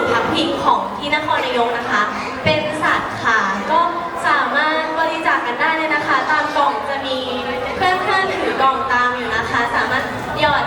นย์พักพิงของที่นครนายกนะคะ เป็นสัตว์ค่ะ ก็สามารถบริจาคกันได้เลยนะคะ ตามกล่องจะมีเพื่อนๆถือกล่องตามอยู่นะคะ สามารถหยอด